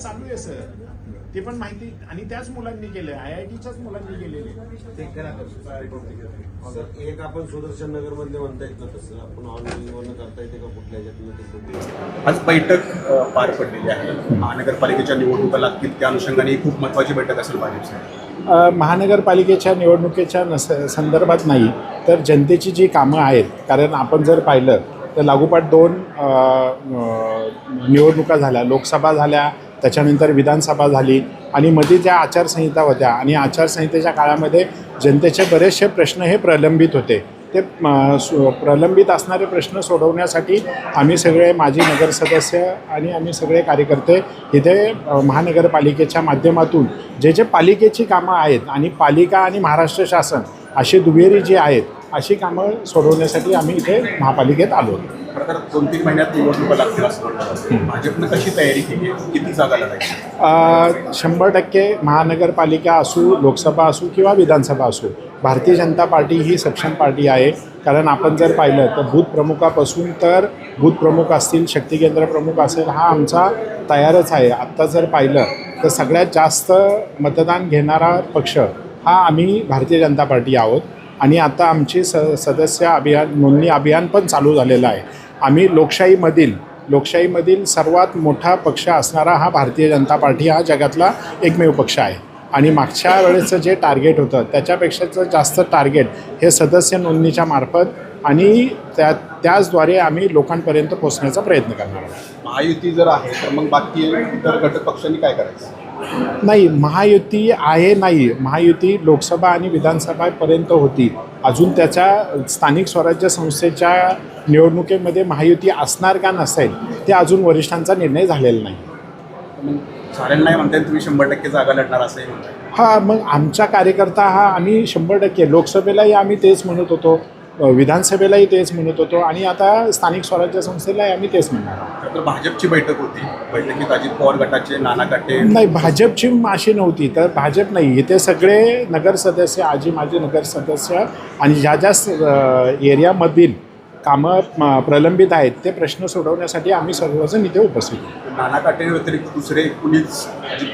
चालू आहे सर. ते पण माहिती आणि त्याच मुलांनी केलं आय आय टीच्याच मुलांनी केलेले. सर. एक आपण सुदर्शन नगरमध्ये म्हणता येत ना तसं आपण ऑनलाईन वरनं करता येते का कुठल्या ते. आज बैठक पार पडलेली आहे. महानगरपालिकेच्या निवडणुका लागतील त्या अनुषंगाने ही खूप महत्वाची बैठक असेल भाजपसाठी अ, महानगरपालिकेच्या निवडणुकीच्या नस संदर्भात नाही तर जनतेची जी कामं आहेत कारण आपण जर पाहिलं तर लागोपाठ दोन निवडणुका झाल्या लोकसभा झाल्या त्याच्यानंतर विधानसभा झाली आणि मध्ये ज्या आचारसंहिता होत्या. आणि आचारसंहितेच्या काळामध्ये जनतेचे बरेचसे प्रश्न हे प्रलंबित होते. ते प्रलंबित असणारे प्रश्न सोडवण्यासाठी आम्ही सगळे माजी नगरसदस्य आणि आम्ही सगळे कार्यकर्ते इथे महानगरपालिकेच्या माध्यमातून जे जे पालिकेची कामं आहेत आणि पालिका आणि महाराष्ट्र शासन अशी दुहेरी जी आहेत अशी कामं सोडवण्यासाठी आम्ही इथे महापालिकेत आलो तर दोन तीन महिन्यात निवडणुका लागतील असं भाजपनं कशी तयारी केली आहे? किती जागा अ, शंभर टक्के महानगरपालिका असू लोकसभा असू किंवा विधानसभा असू भारतीय जनता पार्टी ही सक्षम पार्टी आहे. कारण आपण जर पाहिलं तर बूथ प्रमुखापासून तर बूथ प्रमुख असतील शक्ती केंद्र प्रमुख असेल हा आमचा तयारच आहे. आत्ता जर पाहिलं तर सगळ्यात जास्त मतदान घेणारा पक्ष हा आम्ही भारतीय जनता पार्टी आहोत आणि आता आमची स सदस्य अभियान नोंदणी अभियान पण चालू झालेलं आहे. आम्ही लोकशाहीमधील लोकशाहीमधील सर्वात मोठा पक्ष असणारा हा भारतीय जनता पार्टी हा जगातला एकमेव पक्ष आहे. आणि मागच्या वेळेचं जे टार्गेट होतं त्याच्यापेक्षाचं जास्त टार्गेट हे सदस्य नोंदणीच्या मार्फत आणि त्या त्याचद्वारे आम्ही लोकांपर्यंत पोहोचण्याचा प्रयत्न करणार आहोत. महायुती जर आहे तर मग बाकी इतर घटक पक्षांनी काय करायचं? नाही महायुती आहे नाही. महायुती लोकसभा आणि विधानसभापर्यंत होती अजून त्याच्या स्थानिक स्वराज्य संस्थेच्या निवडणुकीमध्ये महायुती असणार का नसेल ते अजून वरिष्ठांचा निर्णय झालेला नाही. मग म्हणताय तुम्ही शंभर टक्के जागा लढणार असंही म्हणताय. हा मग आमचा कार्यकर्ता हा आम्ही शंभर टक्के. लोकसभेलाही आम्ही तेच म्हणत होतो. विधानसभेलाही तेच म्हणत होतो आणि आता स्थानिक स्वराज्य संस्थेलाही आम्ही तेच म्हणणार आहोत. तर भाजपची बैठक होती. बैठकीत अजित पवार गटाचे नाना काटे. नाही भाजपची अशी नव्हती तर भाजप नाही. इथे सगळे नगरसदस्य आजी माजी नगरसदस्य आणि ज्या ज्या एरियामधील कामं प्रलंबित आहेत ते प्रश्न सोडवण्यासाठी आम्ही सर्वजण इथे उपस्थित. नाना काटे व्यतिरिक्त दुसरे कुणीच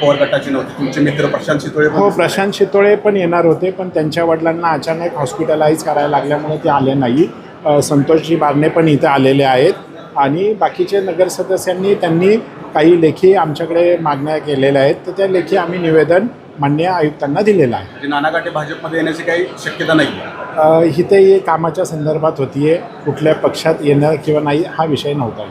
पवार गटाचे नव्हते तुमचे मित्र प्रशांत शितोळे हो. प्रशांत शितोळे पण येणार होते पण त्यांच्या वडिलांना अचानक हॉस्पिटलाइज करायला लागल्यामुळे ते आले नाही संतोषजी बारणे पण इथे आलेले आहेत आणि बाकीचे नगरसदस्यांनी त्यांनी काही लेखी आमच्याकडे मागण्या केलेल्या आहेत तर त्या लेखी आम्ही निवेदन मान्य आयुक्तांना दिलेलं आहे. म्हणजे नाना काटे भाजपमध्ये येण्याची काही शक्यता नाही. अ, इथे हे कामाच्या संदर्भात होती आहे कुठल्या पक्षात येणं किंवा नाही हा विषय नव्हता